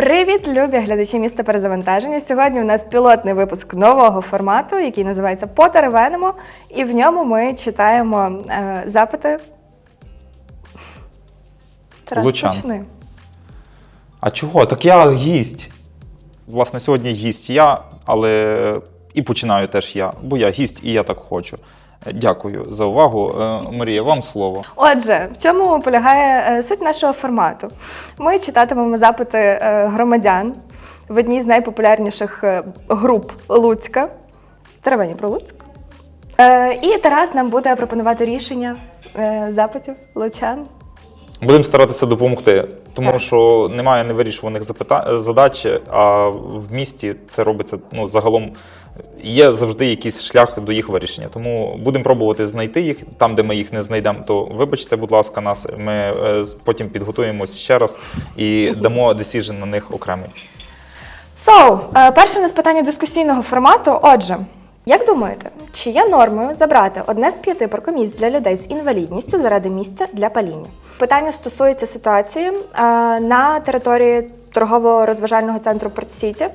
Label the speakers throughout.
Speaker 1: Привіт, любі глядачі міста перезавантаження. Сьогодні у нас пілотний випуск нового формату, який називається Потеревенимо, і в ньому ми читаємо е, запити. Тарас,
Speaker 2: Лучан.
Speaker 1: почни.
Speaker 2: А чого? Так я гість. Власне, сьогодні гість я, але і починаю теж я, бо я гість і я так хочу. Дякую за увагу. Е, Марія, вам слово.
Speaker 1: Отже, в чому полягає е, суть нашого формату? Ми читатимемо запити е, громадян в одній з найпопулярніших груп Луцька. Теревені про Луцьк. І Тарас нам буде пропонувати рішення запитів лучан.
Speaker 2: Будемо старатися допомогти, тому
Speaker 1: Так.
Speaker 2: що немає невирішуваних задач, а в місті це робиться ну, загалом. Є завжди якийсь шлях до їх вирішення. Тому будемо пробувати знайти їх. Там, де ми їх не знайдемо, то вибачте, будь ласка, нас. Ми е, потім підготуємось ще раз і дамо decision на них окремий.
Speaker 1: So, е, перше у нас питання дискусійного формату. Отже, як думаєте, чи є нормою забрати одне з п'яти паркомісць для людей з інвалідністю заради місця для паління? Питання стосується ситуації е, на території торгово-розважального центру Порт-Сіті.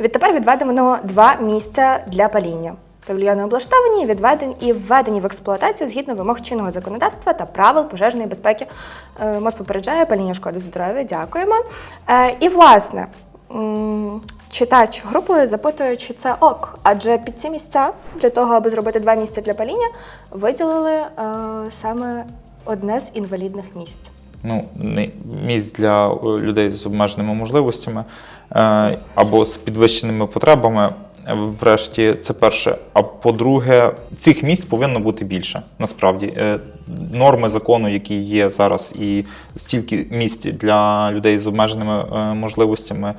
Speaker 1: Відтепер відведено два місця для паління. Павільйони облаштовані, відведені і введені в експлуатацію згідно вимог чинного законодавства та правил пожежної безпеки. Е, МОЗ попереджає паління шкоди здоров'я. Дякуємо. Е, І власне. Читач групою запитує, чи це ок, адже під ці місця для того, аби зробити два місця для паління, виділили е, саме одне з інвалідних місць.
Speaker 2: Ну, не- місць для е, людей з обмеженими можливостями е, або з підвищеними потребами. Врешті, це перше. А по-друге, цих місць повинно бути більше. Насправді, Е, норми закону, які є зараз, і стільки місць для людей з обмеженими можливостями,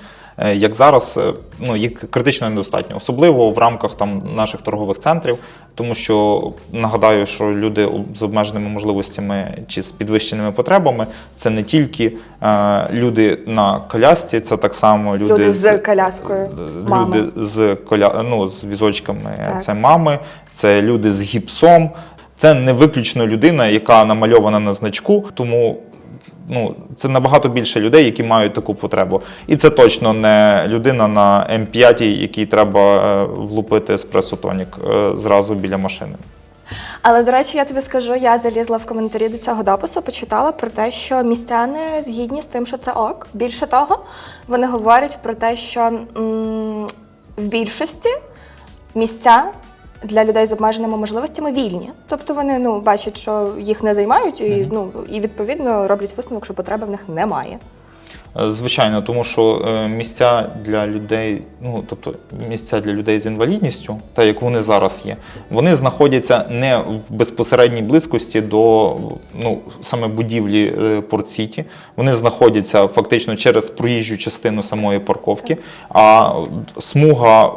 Speaker 2: як зараз, е, ну їх критично недостатньо, особливо в рамках там наших торгових центрів. Тому що нагадаю, що люди з обмеженими можливостями чи з підвищеними потребами це не тільки е, люди на колясці, це так само люди,
Speaker 1: Люди з коляскою, мами.
Speaker 2: люди з коля... ну, з візочками.
Speaker 1: Так.
Speaker 2: Це мами, це люди з гіпсом. Це не виключно людина, яка намальована на значку, тому. Ну, це набагато більше людей, які мають таку потребу. І це точно не людина на М5, якій треба е, влупити еспресо-тонік е, зразу біля машини.
Speaker 1: Але до речі, я тобі скажу, я залізла в коментарі до цього допису, почитала про те, що містяни згідні з тим, що це ок. Більше того, вони говорять про те, що м, в більшості місця для людей з обмеженими можливостями вільні. Тобто вони ну бачать, що їх не займають, і ну і відповідно роблять висновок, що потреби в них немає.
Speaker 2: Е, Звичайно, тому що е, місця для людей, ну тобто місця для людей з інвалідністю, так як вони зараз є, вони знаходяться не в безпосередній близькості до ну саме будівлі е, Порт-Сіті. Вони знаходяться фактично через проїжджу частину самої парковки, а смуга.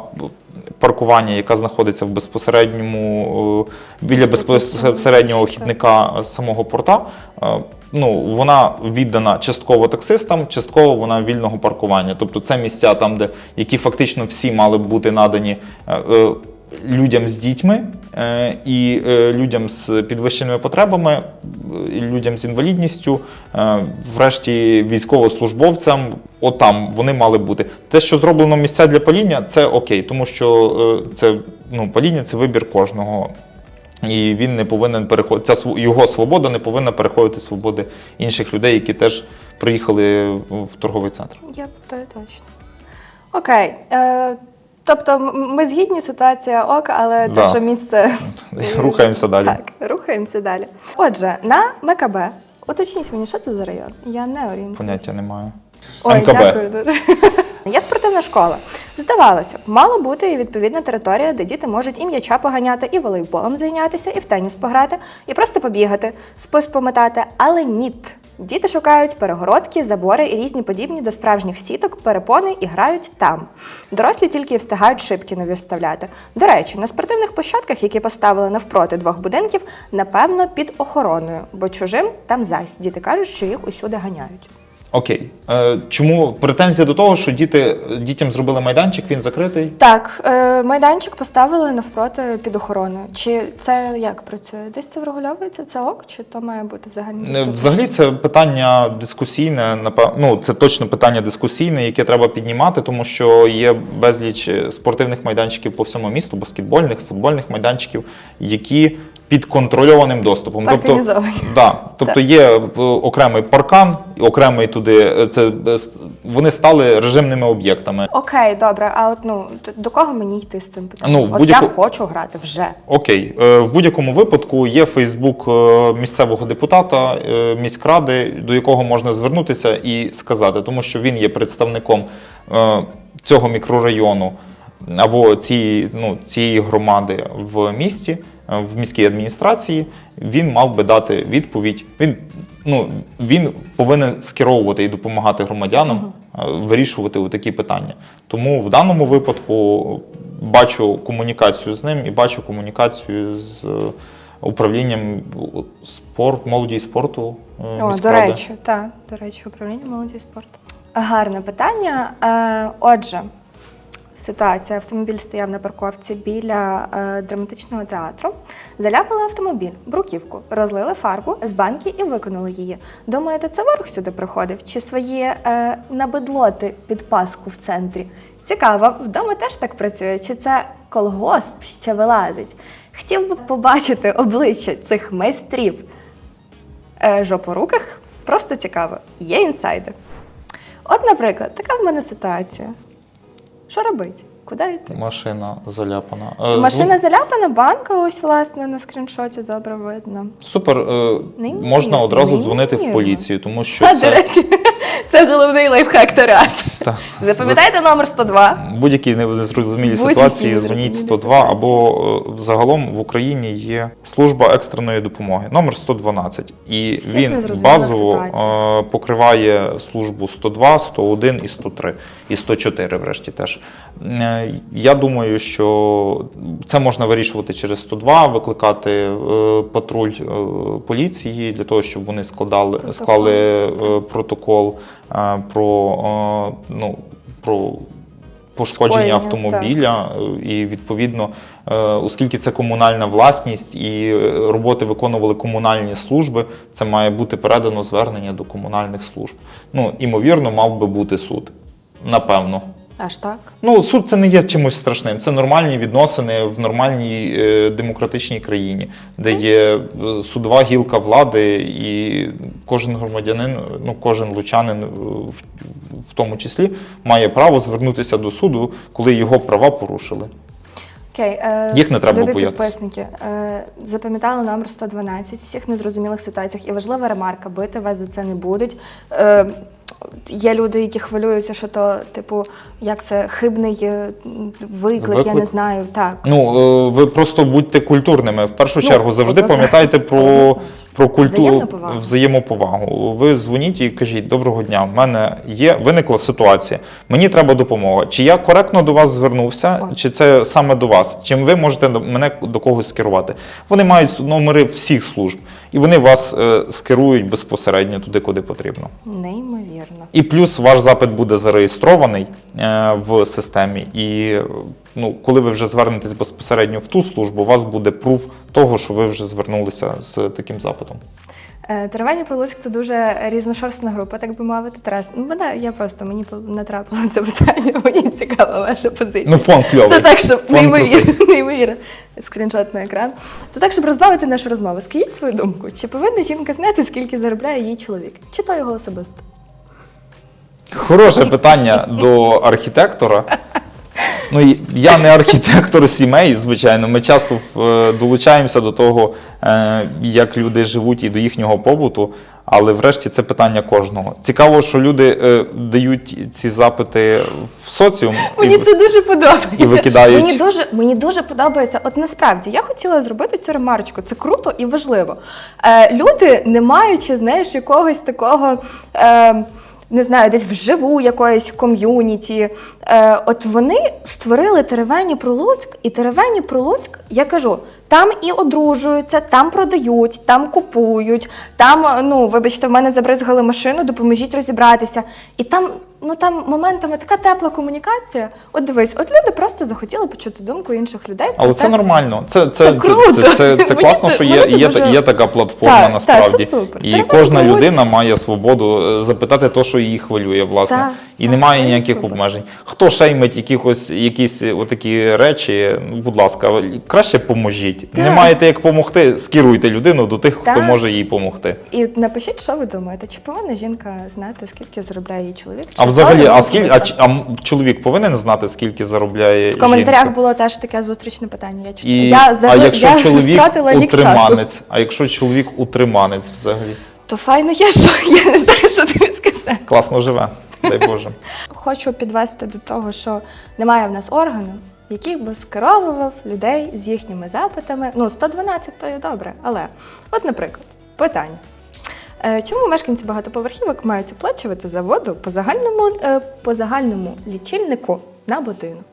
Speaker 2: Паркування, яка знаходиться в безпосередньому е, біля безпосереднього хідника самого порта, е, ну вона віддана частково таксистам, частково вона вільного паркування. Тобто це місця там, де які фактично всі мали б бути надані е, людям з дітьми е, і е, людям з підвищеними потребами, людям з інвалідністю, е, врешті військовослужбовцям. Отам вони мали бути. Те, що зроблено місця для паління, це окей, тому що це ну паління це вибір кожного. І він не повинен переходити. Ця його свобода не повинна переходити свободи інших людей, які теж приїхали в торговий центр.
Speaker 1: То є точно. Окей. Е, тобто ми згідні, ситуація ок, але те, що місце.
Speaker 2: Рухаємося далі.
Speaker 1: Так, рухаємося далі. Отже, на МКБ. Уточніть мені, що це за район? Я не орієнтуюсь.
Speaker 2: Поняття немає.
Speaker 1: Ой,
Speaker 2: МКБ.
Speaker 1: дякую дуже. Є спортивна школа. Здавалося б, мало бути і відповідна територія, де діти можуть і м'яча поганяти, і волейболом зайнятися, і в теніс пограти, і просто побігати, спис пометати. Але ніт. Діти шукають перегородки, забори і різні подібні до справжніх сіток, перепони і грають там. Дорослі тільки встигають шибки нові вставляти. До речі, на спортивних площадках, які поставили навпроти двох будинків, напевно, під охороною, бо чужим там зась. Діти кажуть, що їх усюди ганяють.
Speaker 2: Окей. Е, чому претензія до того, що діти дітям зробили майданчик, він закритий?
Speaker 1: Так, е, майданчик поставили навпроти під охороною. Чи це як працює? Десь це врегульовується? Це ок, чи то має бути взагалі?
Speaker 2: Е, Взагалі, це питання дискусійне. напев- Ну, це точно питання дискусійне, яке треба піднімати, тому що є безліч е, спортивних майданчиків по всьому місту, баскетбольних, футбольних майданчиків, які під контрольованим доступом.
Speaker 1: Парканізовані.
Speaker 2: да, тобто є е, окремий паркан, окремий туди. е, Це е, вони стали режимними об'єктами.
Speaker 1: Окей, добре. А от ну до кого мені йти з цим питанням?
Speaker 2: Ну,
Speaker 1: от я хочу грати вже.
Speaker 2: Окей, в будь-якому випадку є Фейсбук місцевого депутата міськради, до якого можна звернутися і сказати, тому що він є представником цього мікрорайону або цієї, ну, цієї громади в місті, в міській адміністрації. Він мав би дати відповідь. Він ну він повинен скеровувати і допомагати громадянам е, вирішувати такі питання. Тому в даному випадку бачу комунікацію з ним і бачу комунікацію з е, управлінням спорт, молоді і спорту. е,
Speaker 1: О, до речі, так, до речі, управління молоді і спорту. Гарне питання. Е, отже, ситуація. Автомобіль стояв на парковці біля е, драматичного театру. Заляпали автомобіль, бруківку, розлили фарбу з банки і виконали її. Думаєте, це ворог сюди приходив? Чи свої е, набедлоти під паску в центрі? Цікаво, вдома теж так працює, чи це колгосп ще вилазить? Хотів би побачити обличчя цих майстрів е, жопоруках. Просто цікаво. Є інсайди. От, наприклад, така в мене ситуація. Що робити? Куди йти?
Speaker 2: Машина заляпана. Е,
Speaker 1: Машина заляпана, банка, ось, власне, на скріншоті добре видно.
Speaker 2: Супер. е, Можна одразу дзвонити в поліцію, тому що
Speaker 1: А, до
Speaker 2: це
Speaker 1: речі, це головний лайфхак Тарас.
Speaker 2: Та,
Speaker 1: Запам'ятайте номер 102.
Speaker 2: будь-які незрозумілі ситуації дзвоніть 102
Speaker 1: ситуації.
Speaker 2: або е, взагалом в Україні є служба екстреної допомоги, номер 112. І
Speaker 1: Всіх
Speaker 2: він базово е, покриває службу 102, 101 і 103, і 104 врешті теж. Е, Я думаю, що це можна вирішувати через 102, викликати патруль поліції для того, щоб вони складали, склали протокол про, ну, про пошкодження
Speaker 1: Скоєння,
Speaker 2: автомобіля, так. і відповідно, е, оскільки це комунальна власність і е, роботи виконували комунальні служби, це має бути передано звернення до комунальних служб. Ну, імовірно, мав би бути суд. Напевно.
Speaker 1: Аж так.
Speaker 2: Ну, суд це не є чимось страшним. Це нормальні відносини в нормальній е, демократичній країні, де є е, судова гілка влади, і кожен громадянин, ну кожен лучанин е, в, в тому числі має право звернутися до суду, коли його права порушили.
Speaker 1: Окей, е,
Speaker 2: Їх не треба
Speaker 1: любі
Speaker 2: боятися.
Speaker 1: підписники. Е, запам'ятали номер 112 в всіх незрозумілих ситуаціях. І важлива ремарка: бити вас за це не будуть. Е, є люди, які хвилюються, що то, типу, як це хибний виклик, виклик, я не знаю. Так.
Speaker 2: Ну, е, ви просто будьте культурними. В першу
Speaker 1: Ну,
Speaker 2: чергу завжди пам'ятайте про. Про культуру
Speaker 1: Взаємну
Speaker 2: взаємоповагу. Ви дзвоніть і кажіть, доброго дня, в мене є виникла ситуація. Мені треба допомога. Чи я коректно до вас звернувся,
Speaker 1: О.
Speaker 2: чи це саме до вас? Чим ви можете мене до когось скерувати? Вони мають номери всіх служб, і вони вас е, скерують безпосередньо туди, куди потрібно.
Speaker 1: Неймовірно.
Speaker 2: І плюс ваш запит буде зареєстрований е, в системі. І ну, коли ви вже звернетесь безпосередньо в ту службу, у вас буде пруф того, що ви вже звернулися з таким запитом.
Speaker 1: Е, Теревені про Луцьк це дуже різношерстна група, так би мовити. Тарас, ну мене я просто мені по- натрапила на це питання. Мені цікава ваша позиція.
Speaker 2: Ну, фон кльовий.
Speaker 1: Це так, щоб неймовірно, неймовірно. Скріншот на екран. Це так, щоб розбавити нашу розмову. Скажіть свою думку, чи повинна жінка знати, скільки заробляє її чоловік? Чи то його особисто?
Speaker 2: Хороше питання до архітектора. Ну, я не архітектор сімей, звичайно. Ми часто е, долучаємося до того, е, як люди живуть і до їхнього побуту. Але врешті це питання кожного. Цікаво, що люди е, дають ці запити в соціум.
Speaker 1: Мені
Speaker 2: в-
Speaker 1: це дуже подобається.
Speaker 2: і викидають.
Speaker 1: Мені дуже, мені дуже подобається. От насправді я хотіла зробити цю ремарочку. Це круто і важливо. Е, люди, не маючи, знаєш, якогось такого. Е, не знаю, десь вживу якоїсь ком'юніті. Е, от вони створили Теревені про Луцьк, і Теревені про Луцьк, я кажу, Там і одружуються, там продають, там купують, там, е, ну, вибачте, в мене забризгали машину, допоможіть розібратися. І там, ну там моментами така тепла комунікація. От дивись, от люди просто захотіли почути думку інших людей.
Speaker 2: Але
Speaker 1: те,
Speaker 2: це нормально. Це, це,
Speaker 1: Це
Speaker 2: це,
Speaker 1: круто.
Speaker 2: це, це, це класно,
Speaker 1: це-
Speaker 2: що є,
Speaker 1: це
Speaker 2: є,
Speaker 1: дуже-
Speaker 2: є така платформа
Speaker 1: Так,
Speaker 2: насправді.
Speaker 1: так, це супер.
Speaker 2: І
Speaker 1: Треба
Speaker 2: кожна
Speaker 1: бути.
Speaker 2: людина має свободу е, запитати те, що її хвилює, власне.
Speaker 1: Так,
Speaker 2: і
Speaker 1: так,
Speaker 2: немає
Speaker 1: це
Speaker 2: ніяких
Speaker 1: супер.
Speaker 2: обмежень. Хто шеймить якихось якісь е, отакі речі, ну, будь ласка, краще поможіть. Не
Speaker 1: Так.
Speaker 2: маєте як допомогти, скеруйте людину до тих, хто може їй допомогти.
Speaker 1: І напишіть, що ви думаєте, чи повинна жінка знати, скільки заробляє її чоловік?
Speaker 2: А взагалі, а скільки а, а м- чоловік повинен знати, скільки заробляє
Speaker 1: В коментарях
Speaker 2: жінка?
Speaker 1: було теж таке зустрічне питання. Я читала.
Speaker 2: І,
Speaker 1: я
Speaker 2: а якщо
Speaker 1: я
Speaker 2: чоловік
Speaker 1: втратила рік часу.
Speaker 2: утриманець, а якщо чоловік утриманець взагалі
Speaker 1: То файно є, що я не знаю, що тобі сказати.
Speaker 2: класно живе, дай Боже.
Speaker 1: Хочу підвести до того, що немає в нас органу, який би скеровував людей з їхніми запитами. Ну, 112 то є добре, але от, наприклад, питання. Е, Чому мешканці багатоповерхівок мають оплачувати за воду по загальному, е, по загальному лічильнику на будинок?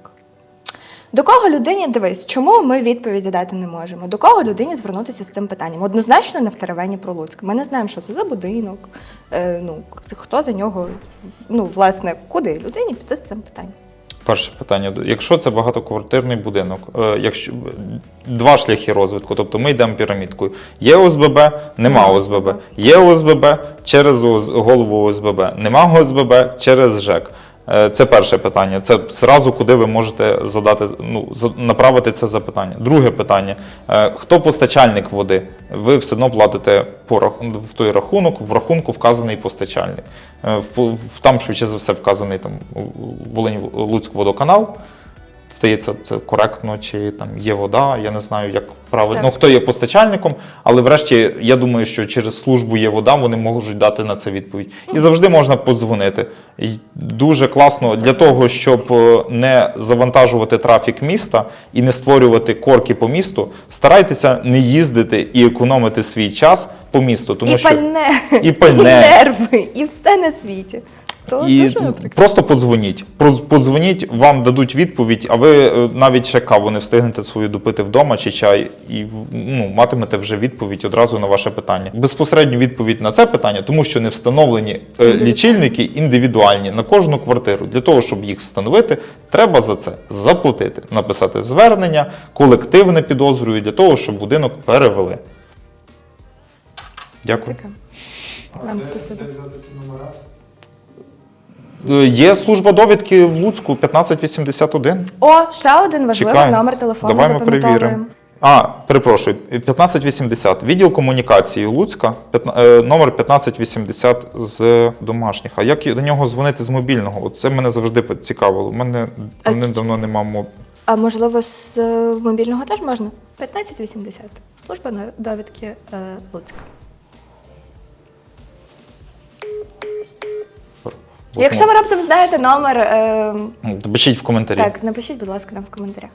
Speaker 1: До кого людині дивись, чому ми відповіді дати не можемо? До кого людині звернутися з цим питанням? Однозначно не в теревені про Луцьк. Ми не знаємо, що це за будинок, е, ну хто за нього, ну власне, куди людині піти з цим питанням.
Speaker 2: Перше питання: якщо це багатоквартирний будинок, е, якщо два шляхи розвитку, тобто ми йдемо пірамідкою. Є ОСББ, нема ОСББ. Є ОСББ через голову ОСББ, нема ОСББ через ЖЕК. Е, Це перше питання. Це зразу куди ви можете задати, ну, направити це запитання. Друге питання: Е, хто постачальник води? Ви все одно платите по в той рахунок, в рахунку вказаний постачальник. Е, Там швидше за все вказаний там Волинь Луцьк водоканал. Стається це коректно, чи там є вода, я не знаю, як правильно. Ну, хто є постачальником, але врешті я думаю, що через службу є вода вони можуть дати на це відповідь. І завжди можна подзвонити. І дуже класно для того, щоб е, не завантажувати трафік міста і не створювати корки по місту. Старайтеся не їздити і економити свій час по місту, тому
Speaker 1: і
Speaker 2: що
Speaker 1: пальне,
Speaker 2: і пальне.
Speaker 1: нерви, і все на світі. То
Speaker 2: І
Speaker 1: дуже
Speaker 2: просто подзвоніть. Подзвоніть, вам дадуть відповідь, а ви е, навіть ще каву не встигнете свою допити вдома чи чай, і ну, матимете вже відповідь одразу на ваше питання. Безпосередню відповідь на це питання, тому що не встановлені е, лічильники індивідуальні на кожну квартиру. Для того, щоб їх встановити, треба за це заплатити, написати звернення, колективне підозрюю для того, щоб будинок перевели. Дякую.
Speaker 1: Вам спасибо.
Speaker 2: Е, Є служба довідки в Луцьку 1581.
Speaker 1: О, ще один важливий
Speaker 2: Чекаємо.
Speaker 1: номер телефону.
Speaker 2: Давай ми
Speaker 1: запам'ятовуємо.
Speaker 2: перевіримо. А, перепрошую, 1580. Відділ комунікації Луцька, п'ятна- е, номер 1580 з домашніх. А як до нього дзвонити з мобільного? От Це мене завжди цікавило. У мене
Speaker 1: А
Speaker 2: давно нема моб...
Speaker 1: А можливо, з е, мобільного теж можна? 1580. Служба на- довідки е, Луцька. Якщо ви раптом знаєте номер, е,
Speaker 2: Пишіть в коментарі.
Speaker 1: так, напишіть, будь ласка, нам в коментарях.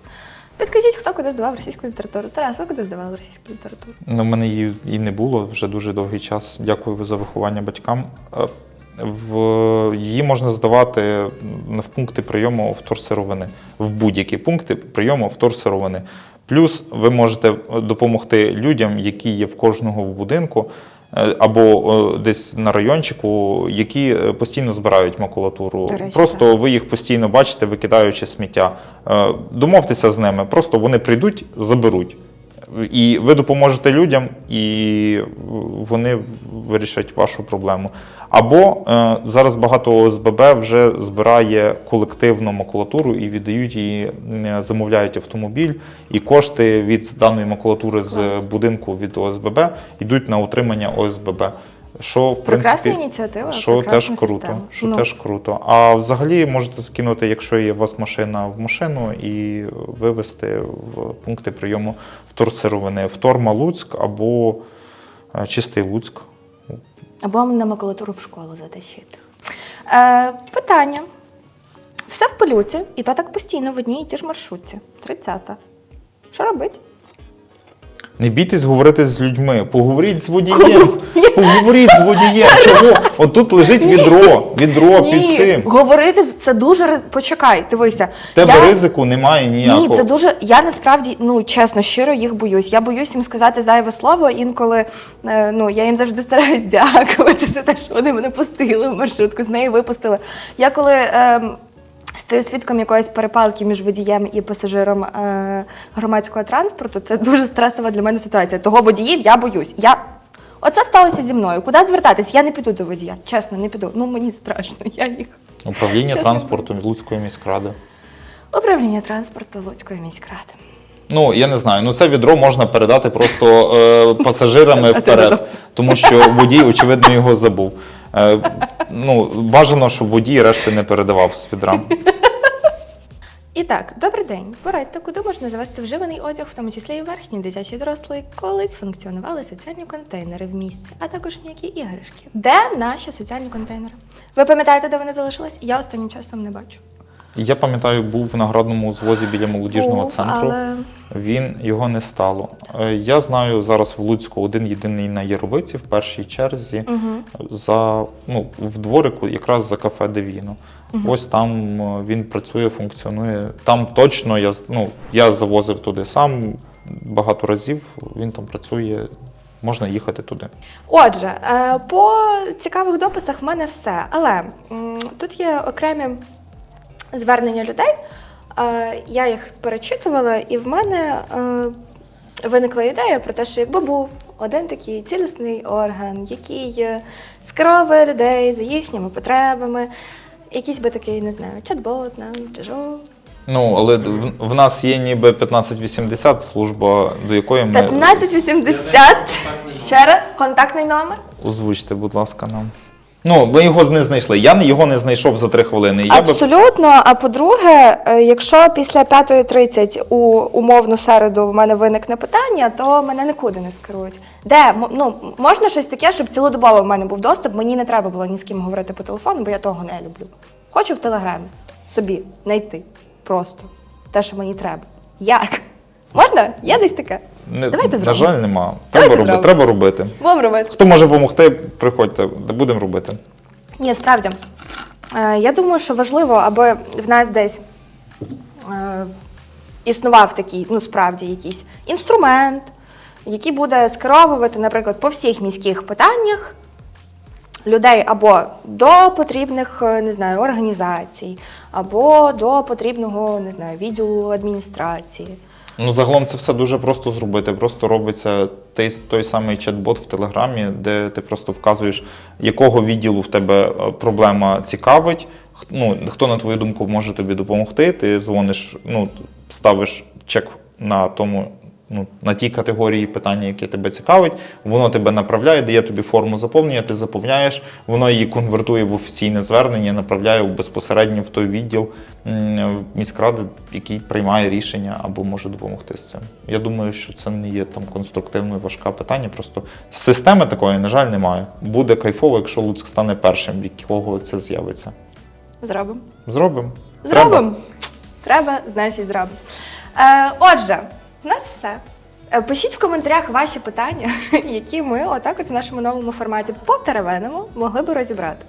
Speaker 1: Підкажіть, хто куди здавав російську літературу. Тарас, ви куди здавали російську літературу?
Speaker 2: Ну, в мене її і не було вже дуже довгий час. Дякую за виховання батькам. Е, В її можна здавати в пункти прийому вторсировини, в будь-які пункти прийому вторсировини. Плюс ви можете е, допомогти людям, які є в кожного в будинку. Е, Або е, десь на райончику, які е, постійно збирають макулатуру.
Speaker 1: Речі,
Speaker 2: просто ви їх постійно бачите, викидаючи сміття. Домовтеся з ними, просто вони прийдуть, заберуть. І ви допоможете людям, і вони вирішать вашу проблему. Або е, зараз багато ОСББ вже збирає колективну макулатуру і віддають її, е, замовляють автомобіль, і кошти від даної макулатури з будинку від ОСББ йдуть на утримання ОСББ. Що в
Speaker 1: Прекрасна
Speaker 2: принципі
Speaker 1: ініціатива,
Speaker 2: що
Speaker 1: прекрасна
Speaker 2: теж круто.
Speaker 1: система.
Speaker 2: Що
Speaker 1: Ну.
Speaker 2: теж круто. А взагалі можете скинути, якщо є у вас машина в машину, і вивезти в пункти прийому вторсировини вторма Луцьк або е, чистий Луцьк.
Speaker 1: Або на макулатуру в школу затащити. Е, питання. Все в пилюці, і то так постійно в одній і ті ж маршрутці. 30-та. Що робить?
Speaker 2: Не бійтесь говорити з людьми, поговоріть з водієм. Поговоріть з водієм. Чого? От тут лежить відро, відро під цим.
Speaker 1: говорити з- це дуже риз- почекай, дивися.
Speaker 2: В тебе
Speaker 1: Я-
Speaker 2: ризику немає ніякого.
Speaker 1: Ні, це дуже. Я насправді ну чесно, щиро їх боюсь. Я боюсь їм сказати зайве слово. Інколи е, ну я їм завжди стараюсь дякувати за те, що вони мене пустили в маршрутку, з неї випустили. Я коли. Е, Стою свідком якоїсь перепалки між водієм і пасажиром е, громадського транспорту. Це дуже стресова для мене ситуація. Того водіїв я боюсь. Я... Оце сталося зі мною. Куди звертатись? Я не піду до водія. Чесно, не піду. Ну мені страшно. Я їх.
Speaker 2: Управління
Speaker 1: Чесно.
Speaker 2: транспорту Луцької міськради.
Speaker 1: Управління транспорту Луцької міськради.
Speaker 2: Ну, я не знаю. Ну це відро можна передати просто е, пасажирами вперед, тому що водій, очевидно, його забув. Е, ну, бажано, щоб водій решти не передавав з відра.
Speaker 1: І так, добрий день. Порадьте, куди можна завести вживаний одяг, в тому числі і верхній, дитячий, і дорослий. Колись функціонували соціальні контейнери в місті, а також м'які іграшки. Де наші соціальні контейнери? Ви пам'ятаєте, де вони залишились? Я останнім часом не бачу.
Speaker 2: Я пам'ятаю, був в наградному узвозі біля молодіжного
Speaker 1: Був,
Speaker 2: центру.
Speaker 1: Але
Speaker 2: Він його не стало. Е, Я знаю зараз в Луцьку один єдиний на Яровиці в першій черзі
Speaker 1: угу.
Speaker 2: за ну в дворику, якраз за кафе Девіно. Ось там е, він працює, функціонує. Там точно я ну, я завозив туди сам багато разів. Він там працює, можна їхати туди.
Speaker 1: Отже, е, по цікавих дописах в мене все. Але тут є окремі звернення людей. Е, Я їх перечитувала, і в мене е, виникла ідея про те, що якби був один такий цілісний орган, який е, скеровує людей за їхніми потребами, якийсь би такий, не знаю, чат-бот нам чи що.
Speaker 2: Ну, але в, в нас є ніби 1580 служба, до якої ми
Speaker 1: 1580. Ще раз, контактний номер.
Speaker 2: озвучте, будь ласка, нам. Ну, ми його не знайшли. Я його не знайшов за три хвилини. Я би
Speaker 1: Абсолютно. А по-друге, е, якщо після 5.30 у умовну середу в мене виникне питання, то мене нікуди не скерують. Де М- ну можна щось таке, щоб цілодобово в мене був доступ, мені не треба було ні з ким говорити по телефону, бо я того не люблю. Хочу в телеграмі собі знайти просто те, що мені треба. Як? Можна? Є десь таке?
Speaker 2: Не,
Speaker 1: Давайте
Speaker 2: на
Speaker 1: зробимо.
Speaker 2: жаль, нема.
Speaker 1: Давайте
Speaker 2: Треба робити.
Speaker 1: зробимо.
Speaker 2: Треба робити.
Speaker 1: Будемо робити.
Speaker 2: Хто може допомогти, приходьте, будемо робити.
Speaker 1: Ні, справді. Е, Я думаю, що важливо, аби в нас десь е, існував такий, ну справді, якийсь інструмент, який буде скеровувати, наприклад, по всіх міських питаннях людей або до потрібних, е, не знаю, організацій, або до потрібного, не знаю, відділу адміністрації.
Speaker 2: Ну, загалом це все дуже просто зробити. Просто робиться той, той самий чат-бот в Телеграмі, де ти просто вказуєш, якого відділу в тебе е, проблема цікавить. Ну, хто, на твою думку, може тобі допомогти. Ти дзвониш, ну, ставиш чек на тому. Ну, на тій категорії питання, яке тебе цікавить, воно тебе направляє, дає тобі форму заповнення, ти заповняєш, воно її конвертує в офіційне звернення, направляє безпосередньо в той відділ міськради, який приймає рішення або може допомогти з цим. Я думаю, що це не є там конструктивно і важке питання. Просто системи такої, на жаль, немає. Буде кайфово, якщо Луцьк стане першим, від якого це з'явиться.
Speaker 1: Зробимо.
Speaker 2: Зробимо.
Speaker 1: Зробимо. Треба, значить, зробимо. Е, отже, в нас все. Е, Пишіть в коментарях ваші питання, які ми отак от в нашому новому форматі по теревеному могли би розібрати.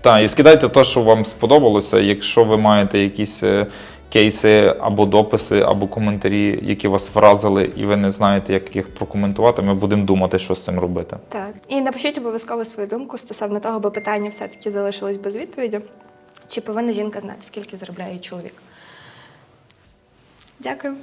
Speaker 2: Так, і скидайте те, що вам сподобалося. Якщо ви маєте якісь е, кейси або дописи, або коментарі, які вас вразили, і ви не знаєте, як їх прокоментувати, ми будемо думати, що з цим робити.
Speaker 1: Так. І напишіть обов'язково свою думку стосовно того, бо питання все-таки залишилось без відповіді. Чи повинна жінка знати, скільки заробляє чоловік? Дякую.